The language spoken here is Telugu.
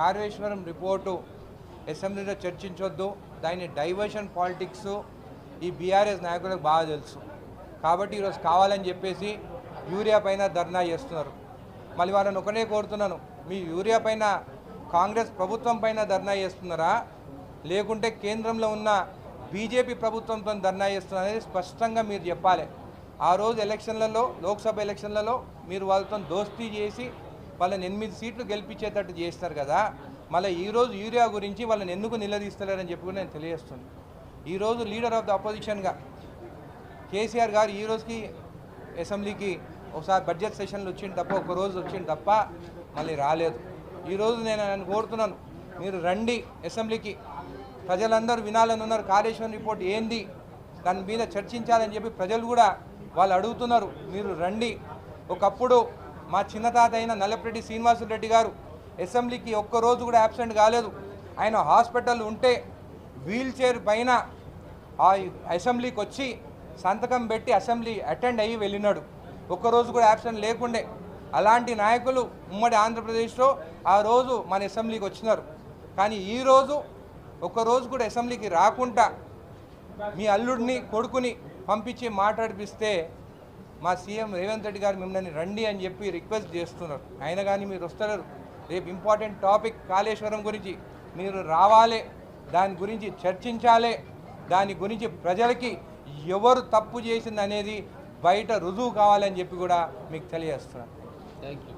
కార్వేశ్వరం రిపోర్టు అసెంబ్లీలో చర్చించొద్దు. దాని డైవర్షన్ పాలిటిక్స్ ఈ బీఆర్ఎస్ నాయకులకు బాగా తెలుసు. కాబట్టి ఈరోజు కావాలని చెప్పేసి యూరియా పైన ధర్నా చేస్తున్నారు. మళ్ళీ వాళ్ళని ఒకనే కోరుతున్నాను మీ యూరియా పైన కాంగ్రెస్ ప్రభుత్వం పైన ధర్నా చేస్తున్నారా? లేకుంటే కేంద్రంలో ఉన్న బీజేపీ ప్రభుత్వంతో ధర్నా చేస్తున్నారు అనేది స్పష్టంగా మీరు చెప్పాలి. ఆ రోజు ఎలక్షన్లలో లోక్సభ ఎలక్షన్లలో మీరు వాళ్ళతో దోస్తీ చేసి వాళ్ళని ఎనిమిది సీట్లు గెలిపించేటట్టు చేస్తారు కదా మళ్ళీ ఈరోజు యూరియా గురించి వాళ్ళని ఎందుకు నిలదీస్తలేరని చెప్పి కూడా నేను తెలియజేస్తుంది ఈరోజు లీడర్ ఆఫ్ ద అపోజిషన్గా కేసీఆర్ గారు ఈ రోజుకి అసెంబ్లీకి ఒకసారి బడ్జెట్ సెషన్లు వచ్చింది తప్ప ఒక రోజు వచ్చింది తప్ప మళ్ళీ రాలేదు. ఈరోజు నేను ఆయన కోరుతున్నాను మీరు రండి అసెంబ్లీకి. ప్రజలందరూ వినాలని ఉన్నారు కాళేశ్వరం రిపోర్ట్ ఏంది దాని మీద చర్చించాలని చెప్పి ప్రజలు కూడా వాళ్ళు అడుగుతున్నారు మీరు రండి. ఒకప్పుడు మా చిన్న తాత అయిన నల్లపరెడ్డి శ్రీనివాసులు రెడ్డి గారు అసెంబ్లీకి ఒక్క రోజు కూడా యాబ్సెంట్ కాలేదు. ఆయన హాస్పిటల్ ఉంటే వీల్ చైర్ పైన ఆ అసెంబ్లీకి వచ్చి సంతకం పెట్టి అసెంబ్లీ అటెండ్ అయ్యి వెళ్ళినాడు. ఒక్కరోజు కూడా యాబ్సెంట్ లేకుండే. అలాంటి నాయకులు ఉమ్మడి ఆంధ్రప్రదేశ్లో ఆ రోజు మన అసెంబ్లీకి వచ్చినారు. కానీ ఈరోజు ఒక్కరోజు కూడా అసెంబ్లీకి రాకుండా మీ అల్లుడిని కొడుకుని పంపించి మాట్లాడిపిస్తే మా సీఎం రేవంత్ రెడ్డి గారు మిమ్మల్ని రండి అని చెప్పి రిక్వెస్ట్ చేస్తున్నారు. అయినా కానీ మీరు వస్తారు రేపు ఇంపార్టెంట్ టాపిక్ కాళేశ్వరం గురించి మీరు రావాలి. దాని గురించి చర్చించాలి. దాని గురించి ప్రజలకి ఎవరు తప్పు చేసింది అనేది బయట రుజువు కావాలని చెప్పి కూడా మీకు తెలియజేస్తున్నాను థ్యాంక్ యూ